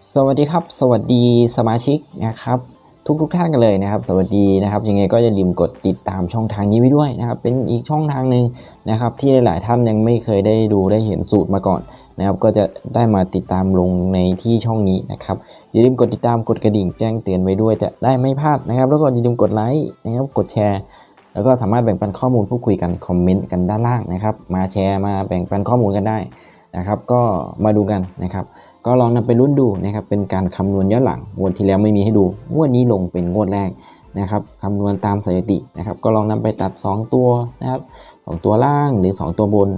สวัสดีครับ สวัสดีสมาชิกนะครับ ทุกทุกท่านกันเลยนะครับ สวัสดีนะครับ ยังไงก็อย่าลืมกดติดตามช่องทางนี้ไว้ด้วยนะครับ เป็นอีกช่องทางหนึ่งนะครับ ที่หลายๆท่านยังไม่เคยได้ดูได้เห็นสูตรมาก่อนนะครับ ก็จะได้มาติดตามลงในที่ช่องนี้นะครับ อย่าลืมกดติดตามกดกระดิ่งแจ้งเตือนไว้ด้วยจะได้ไม่พลาดนะครับ แล้วก็อย่าลืมกดไลค์นะครับ กดแชร์แล้วก็สามารถแบ่งปันข้อมูลพูดคุยกันคอมเมนต์กันด้านล่างนะครับ มาแชร์มาแบ่งปันข้อมูลกันได้นะครับ ก็มาดูกันนะครับ ก็ลองนำไปรุ่นดูนะครับ เป็นการคำนวณย้อนหลังงวดที่แล้วไม่มีให้ดูงวดนี้ลงเป็นงวดแรกนะครับคำนวณตามสถิตินะครับ ก็ลองนำไปตัด 2 ตัวนะครับสองตัวล่างหรือ 2 ตัวบน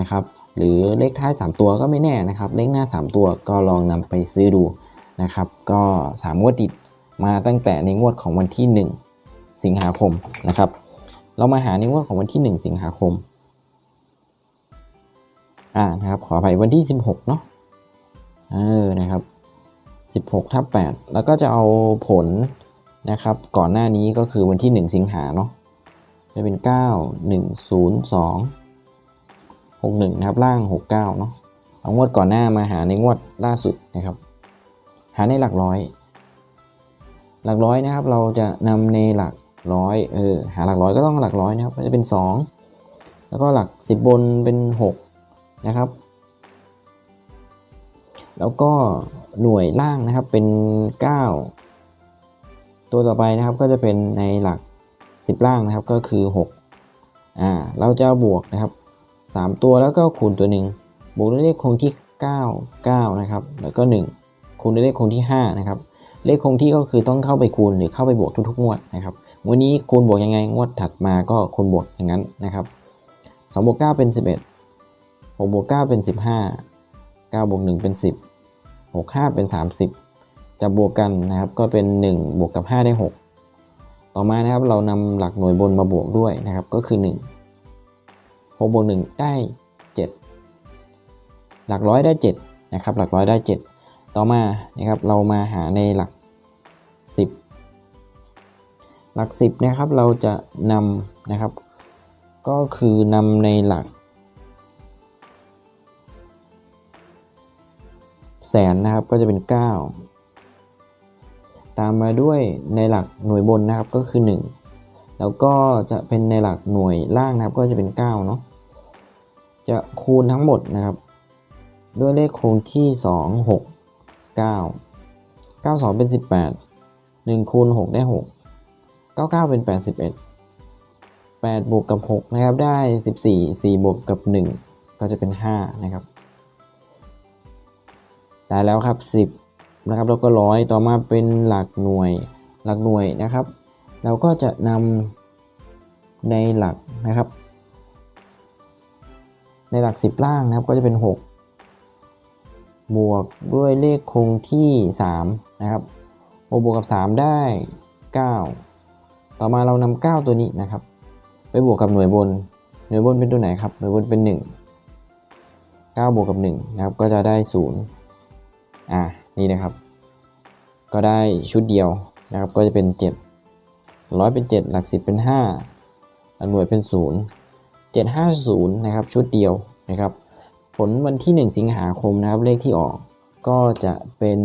นะครับ หรือเลขท้าย 3 ตัวก็ไม่แน่นะครับ เลขหน้า 3 ตัวก็ลองนำไปซื้อดูนะครับ ก็3งวดติดมาตั้งแต่ในงวดของวันที่ 1 สิงหาคมนะครับ เรามาหาในงวดของวันที่ 1 สิงหาคมอ่านะครับขออภัยวันที่ 16 เนาะ เออนะครับ16ทับ8แล้วก็จะเอาผลนะครับ ก่อนหน้านี้ก็คือวันที่ 1 สิงหาเนาะจะเป็น 9 1 0 2 6 1นะครับล่าง 69เนาะเอางวดก่อนหน้ามาหาในงวดล่าสุดนะครับ หาในหลักร้อย หลักร้อยนะครับ เราจะนำในหลักร้อยเออหาหลักร้อยก็ต้องหลักร้อยนะครับก็จะเป็น 2 แล้วก็หลัก 10 บนเป็น 6 นะครับ แล้วก็หน่วยล่างนะครับเป็น 9 ตัวต่อไปนะครับก็จะเป็นในหลัก 10 ล่างนะครับก็คือ6อ่าเราจะบวกนะครับ 3 ตัวแล้วก็คูณตัวหนึ่งบวกด้วยเลขคงที่ 9 9 นะครับแล้วก็ 1 คูณด้วยเลขคงที่ 5 นะครับ เลขคงที่ก็คือต้องเข้าไปคูณหรือเข้าไปบวกทุกๆงวดนะครับวันนี้คูณบวกยังไงงวดถัดมาก็คูณบวกอย่างนั้นนะครับ2บวก9เป็น 11 6บวก9เป็น 15 9บวก1เป็น 10 6 5 เป็น 30 จะบวกกันนะครับก็เป็น 1 บวกกับ 5 ได้ 6 ต่อมานะครับเรานำหลักหน่วยบนมาบวกด้วยนะครับก็คือ 1 6บวก1ได้ 7 หลักร้อยได้ 7 นะครับ หลักร้อยได้ 7 ต่อมานะครับเรามาหาในหลัก 10 หลัก 10นะครับเราจะนำนะครับ ก็คือนำในหลัก แสนนะครับก็จะเป็น 9 ตามมาด้วยในหลักหน่วยบนนะครับก็คือ 1 แล้วก็จะเป็นในหลักหน่วยล่างนะครับก็จะเป็น9เนาะจะคูณทั้งหมดนะครับ ด้วยเลขคงที่ 2 6 9 9 2 เป็น 18 1คูณ6ได้ 6 99 เป็น 81 8 บวกกับ 6 นะครับได้ 14 4 บวกกับ 1 ก็จะเป็น 5 นะครับ ได้แล้วครับ 10 นะครับแล้วก็ร้อยต่อมาเป็นหลักหน่วยหลักหน่วยนะครับ เราก็จะนำในหลักนะครับ ในหลัก 10 ล่างนะครับก็จะเป็น 6 บวกด้วยเลขคงที่ 3 นะครับ6บวกกับ 3 ได้ 9 ต่อมาเรานำ9ตัวนี้นะครับ ไปบวกกับหน่วยบน หน่วยบนเป็นตัวไหนครับ หน่วยบนเป็น 1 9 บวกกับ1นะครับก็จะได้ 0 อ่านี่นะครับ ก็ได้ชุดเดียวนะครับ ก็จะเป็น7ร้อยเป็น 7 หลัก 10 เป็น 5 หลักหน่วยเป็น 0 750 นะครับ ชุดเดียวนะครับ ผลวันที่ 1 สิงหาคมนะครับ เลขที่ออกก็จะเป็น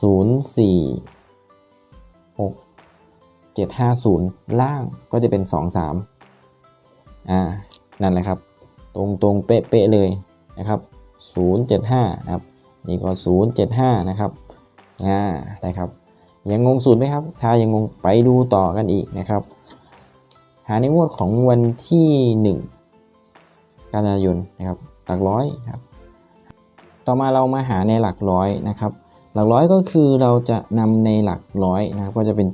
0 4 6 750 ล่างก็จะเป็น 2 3 อ่า นั่นแหละครับ ตรงตรงเป๊ะๆเลยนะครับ 075 นะครับ นี่ก็ 075 นะครับ อ่าได้ครับ ยังงงสูตรไหมครับ ถ้ายังงงไปดูต่อกันอีกนะครับ หาในงวดของวันที่ 1 กันยายนนะครับ หลักร้อยครับ ต่อมาเรามาหาในหลักร้อยนะครับ หลักร้อยก็คือเราจะนำในหลักร้อยนะครับ ก็จะเป็น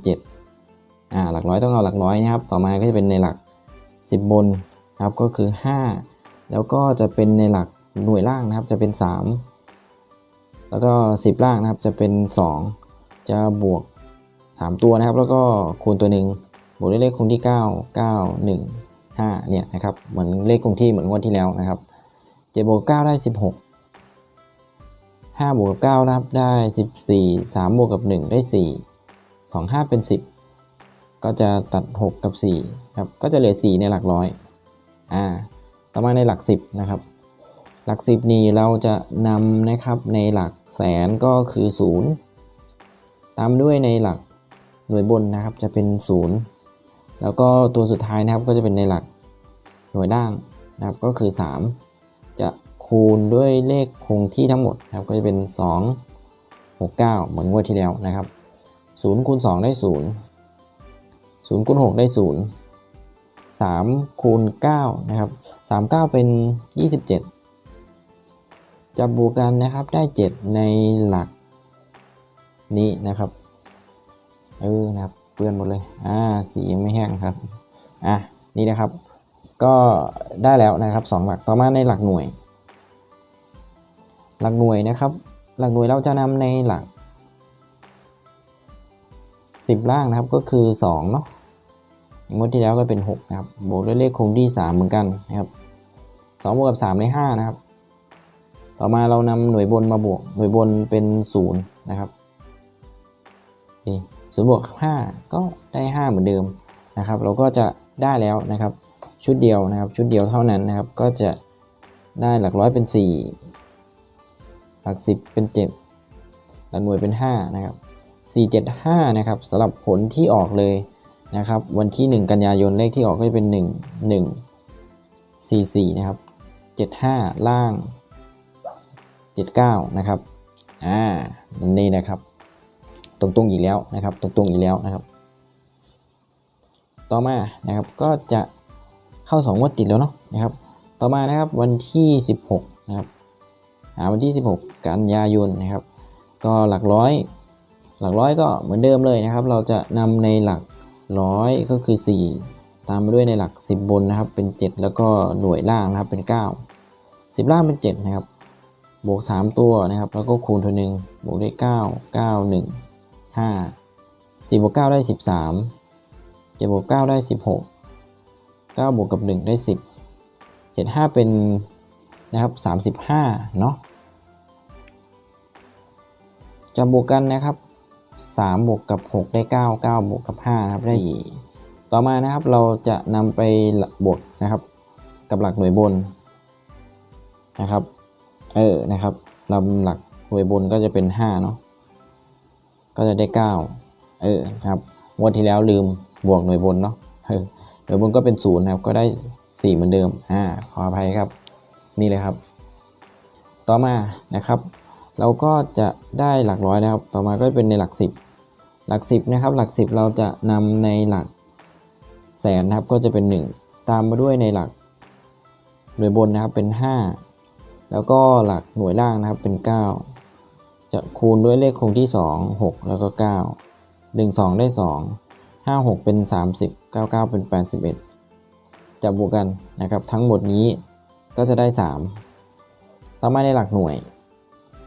7 อ่า หลักร้อยต้องเอาหลักร้อยนะครับ ต่อมาก็จะเป็นในหลัก 10 บนนะครับ ก็คือ 5 แล้วก็จะเป็นในหลัก หน่วยล่างนะครับจะเป็น 3 แล้วก็ 10 ล่างนะครับจะเป็น 2 จะบวก 3 ตัวนะครับ แล้วก็คูณตัวหนึ่งบวกด้วยเลขคงที่ 9 9 1 5เนี่ยนะครับเหมือนเลขคงที่เหมือนงวดที่แล้วนะครับ7บวก9ได้ 16 5บวกกับ9นะครับได้ 14 3บวกกับ 1 ได้ 4 2 5 เป็น 10 ก็จะตัด 6 กับ4ครับก็จะเหลือ 4 ในหลักร้อยอ่าต่อมาในหลัก 10 นะครับ หลักสิบนี้เราจะนำนะครับในหลักแสนก็คือ0ตามด้วยในหลักหน่วยบนนะครับจะเป็น0แล้วก็ตัวสุดท้ายนะครับก็จะเป็นในหลักหน่วยล่างนะครับก็คือ 3 จะคูณด้วยเลขคงที่ทั้งหมดนะครับก็จะเป็น 2 6 9 เหมือนงวดที่แล้วนะครับ0คูณ2ได้ 0 0คูณ6ได้ 0 3คูณ9นะครับ39 เป็น 27 จับบวกกันนะครับได้ 7 ในหลักนี้นะครับ เออนะครับเปื้อนหมดเลย อ่า สียังไม่แห้งครับ อะ นี่นะครับ ก็ได้แล้วนะครับ 2 หลัก ต่อมาในหลักหน่วย หลักหน่วยนะครับ หลักหน่วยเราจะนำในหลัก 10 ล่างนะครับ ก็คือ2เนาะงวดที่แล้วก็เป็น 6 นะครับ บวกด้วยเลขคงที่ 3 เหมือนกันนะครับ2บวกกับ3ใน5นะครับ ต่อมาเรานำหน่วยบนมาบวก หน่วยบนเป็น0นะครับนี่ศูนย์บวก5ก็ได้ 5 เหมือนเดิมนะครับ เราก็จะได้แล้วนะครับ ชุดเดียวนะครับ ชุดเดียวเท่านั้นนะครับ ก็จะได้หลักร้อยเป็น 4 หลัก 10 เป็น 7 หลักหน่วยเป็น 5 นะครับ 4 7 5 นะครับสำหรับผลที่ออกเลยนะครับ วันที่ 1 กันยายนเลขที่ออกก็จะเป็น 1 1 4 4 นะครับ 75 ล่าง 79 นะครับ อ่านี่นะครับ ตรงๆอีกแล้วนะครับ ตรงๆอีกแล้วนะครับ ต่อมานะครับก็จะเข้า 2 งวดติดแล้วเนาะนะครับ ต่อมานะครับวันที่ 16 นะครับหาวันที่ 16 กันยายนนะครับ ก็หลักร้อย หลักร้อยก็เหมือนเดิมเลยนะครับ เราจะนำในหลักร้อยก็คือ 4 ตามมาด้วยในหลัก 10 บนนะครับเป็น 7 แล้วก็หน่วยล่างนะครับเป็น 9 10 ล่างเป็น 7 นะครับ บวก 3 ตัวนะครับ แล้วก็คูณตัวหนึ่งบวกได้9 9 1 5 4บวก9ได้ 13 7บวก9ได้ 16 9บวกกับ 1 ได้ 10 7 5 เป็นนะครับ 35 เนาะจะบวกกันนะครับ 3 บวกกับ 6 ได้ 9 9 บวกกับ 5 ครับได้ 4 ต่อมานะครับเราจะนำไปบวกนะครับ กับหลักหน่วยบนนะครับ เออนะครับลำหลักหน่วยบนก็จะเป็น 5 เนาะก็จะได้ 9 เออนะครับงวดที่แล้วลืมบวกหน่วยบนเนาะเออหน่วยบนก็เป็น0นะครับก็ได้ 4 เหมือนเดิมอ่าขออภัยครับนี่เลยครับ ต่อมานะครับ เราก็จะได้หลักร้อยนะครับ ต่อมาก็เป็นในหลัก 10 หลัก 10นะครับหลัก 10 เราจะนำในหลักแสนนะครับก็จะเป็น 1 ตามมาด้วยในหลักหน่วยบนนะครับเป็น 5 แล้วก็หลักหน่วยล่างนะครับเป็น 9 จะคูณด้วยเลขคงที่ 2 6 แล้วก็ 9 1 2 ได้ 2 5 6 เป็น 30 9 9 เป็น 81จะบวกกันนะครับทั้งหมดนี้ก็จะได้ 3 ต่อมาในหลักหน่วย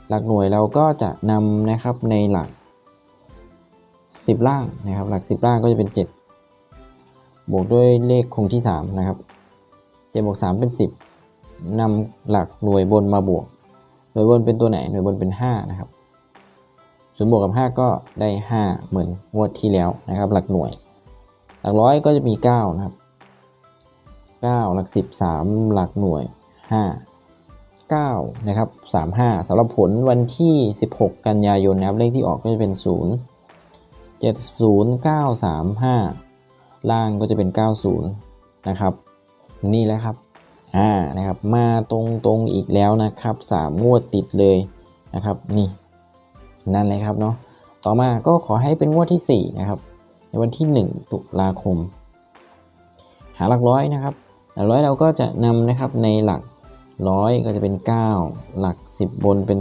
หลักหน่วยเราก็จะนำนะครับในหลัก 10 ล่างนะครับหลัก 10 ล่างก็จะเป็น 7 บวกด้วยเลขคงที่ 3 นะครับ7บวก3เป็น 10 นำหลักหน่วยบนมาบวก หน่วยบนเป็นตัวไหน หน่วยบนเป็น 5 นะครับศูนย์บวกกับ 5 ก็ได้ 5 เหมือนงวดที่แล้วนะครับ หลักหน่วย หลักร้อยก็จะมี 9 นะครับ 9 หลัก 10 3 หลักหน่วย 5 9 นะครับ 35สำหรับผลวันที่ 16 กันยายนนะครับ เลขที่ออกก็จะเป็น 0 70 935 ล่างก็จะเป็น 90 นะครับ นี่แหละครับ อ่านะครับมาตรงตรงๆอีกแล้วนะครับสามงวดติดเลยนะครับนี่นั่นเลยครับเนาะต่อมาก็ขอให้เป็นงวดที่ 4 นะครับ ในวันที่ 1 ตุลาคม หาหลักร้อยนะครับหลักร้อยเราก็จะนำนะครับในหลักร้อยก็จะเป็น 9 หลัก 10 บนเป็น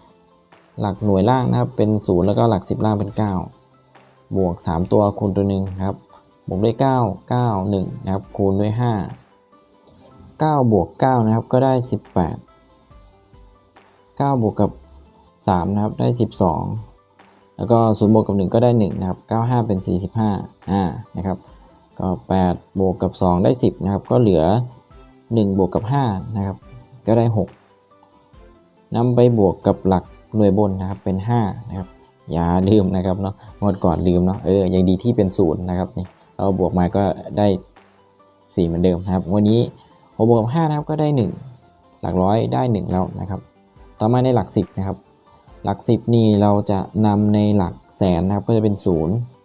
3 หลักหน่วยล่างนะครับเป็น 0 แล้วก็หลัก 10 ล่างเป็น 9 บวก 3 ตัวคูณตัวหนึ่งครับบวกด้วย 9 9 1นะครับคูณด้วย 5 9 บวก 9 นะครับ ก็ได้ 18 9 บวกกับ 3 นะครับ ได้ 12 แล้วก็ 0 บวกกับ 1 ก็ได้ 1 นะครับ 95 เป็น 45 อ่า นะครับ ก็ 8 บวกกับ 2 ได้ 10 นะครับ ก็เหลือ 1 บวกกับ 5 นะครับ ก็ได้ 6นำไปบวกกับหลักหน่วยบนนะครับ เป็น 5 นะครับ อย่าลืมนะครับเนาะงวดก่อนลืมเนาะ เออ ยังดีที่เป็นศูนย์นะครับ นี่ เราบวกมาก็ได้ 4 เหมือนเดิมนะครับ วันนี้ 6บวกกับ5นะครับก็ได้ 1 หลักร้อยได้ 1 แล้วนะครับ ต่อมาในหลัก 10นะครับ หลัก 10 นี่เราจะนำในหลักแสนนะครับก็จะเป็น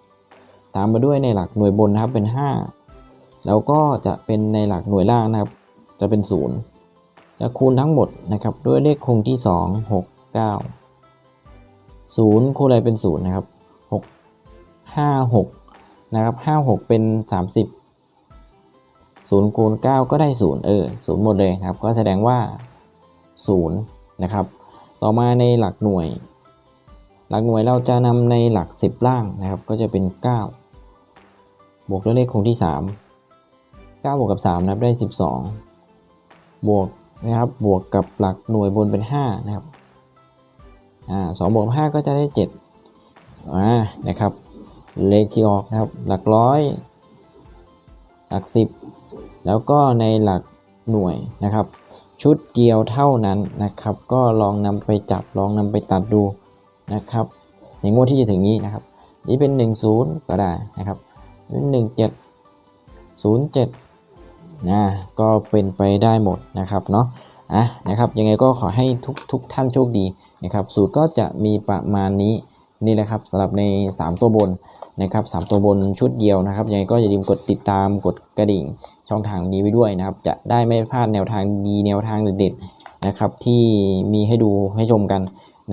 0 ตามมาด้วยในหลักหน่วยบนนะครับเป็น 5 แล้วก็จะเป็นในหลักหน่วยล่างนะครับ จะเป็น 0 จะคูณทั้งหมดนะครับด้วยเลขคงที่ 2 6 9 0คูณอะไรเป็น 0 นะครับ 6 5 6 นะครับ 5 6 เป็น 30 0คูณ9ก็ได้ 0 เออ0หมดเลยครับ ก็แสดงว่า 0 นะครับ ต่อมาในหลักหน่วย หลักหน่วยเราจะนำในหลัก 10 ล่างนะครับ ก็จะเป็น 9 บวกด้วยเลขคงที่ 3 9 บวกกับ 3 นะครับได้ 12 บวกนะครับ บวกกับหลักหน่วยบนเป็น 5 นะครับ อ่า2บวกกับ5ก็จะได้ 7 อ่า นะครับ เลขที่ออกนะครับ หลักร้อย หลัก 10 แล้วก็ในหลักหน่วยนะครับ ชุดเดียวเท่านั้นนะครับ ก็ลองนำไปจับลองนำไปตัดดูนะครับ ในงวดที่จะถึงนี้นะครับ นี่เป็น 1 0 ก็ได้นะครับเป็น1 7 0 7นะก็เป็นไปได้หมดนะครับเนาะอะนะครับยังไงก็ขอให้ทุกทุกท่านโชคดีนะครับ สูตรก็จะมีประมาณนี้นี่แหละครับสำหรับใน 3 ตัวบน นะครับสามตัวบนชุดเดียวนะครับยังไงก็อย่าลืมกดติดตามกดกระดิ่งช่องทางนี้ไว้ด้วยนะครับ จะได้ไม่พลาดแนวทางดีแนวทางเด็ดๆนะครับที่มีให้ดูให้ชมกัน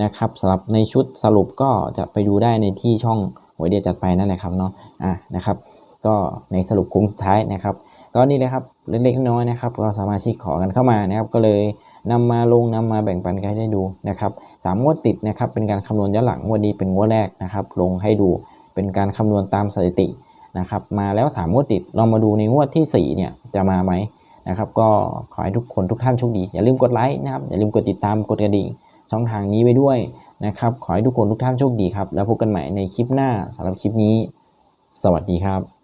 นะครับสำหรับในชุดสรุปก็จะไปดูได้ในที่ช่องหวยเดียจัดไปนั่นแหละครับเนาะอะนะครับ ก็ในสรุปคุ้มสุดท้ายนะครับ ก็นี่เลยครับเล็กๆน้อยๆนะครับ ก็สมาชิกขอกันเข้ามานะครับ ก็เลยนำมาลงนำมาแบ่งปันกันให้ได้ดูนะครับสามงวดติดนะครับเป็นการคำนวณย้อนหลังงวดนี้เป็นงวดแรกนะครับ ลงให้ดู เป็นการคำนวณตามสถิตินะครับมาแล้ว3งวดติดลองมาดูในงวดที่4เนี่ยจะมาไหมนะครับก็ขอให้ทุกคนทุกท่านโชคดี อย่าลืมกดไลค์นะครับอย่าลืมกดติดตามกดกระดิ่งช่องทางนี้ไว้ด้วยนะครับขอให้ทุกคนทุกท่านโชคดีครับแล้วพบกันใหม่ในคลิปหน้าสำหรับคลิปนี้ สวัสดีครับ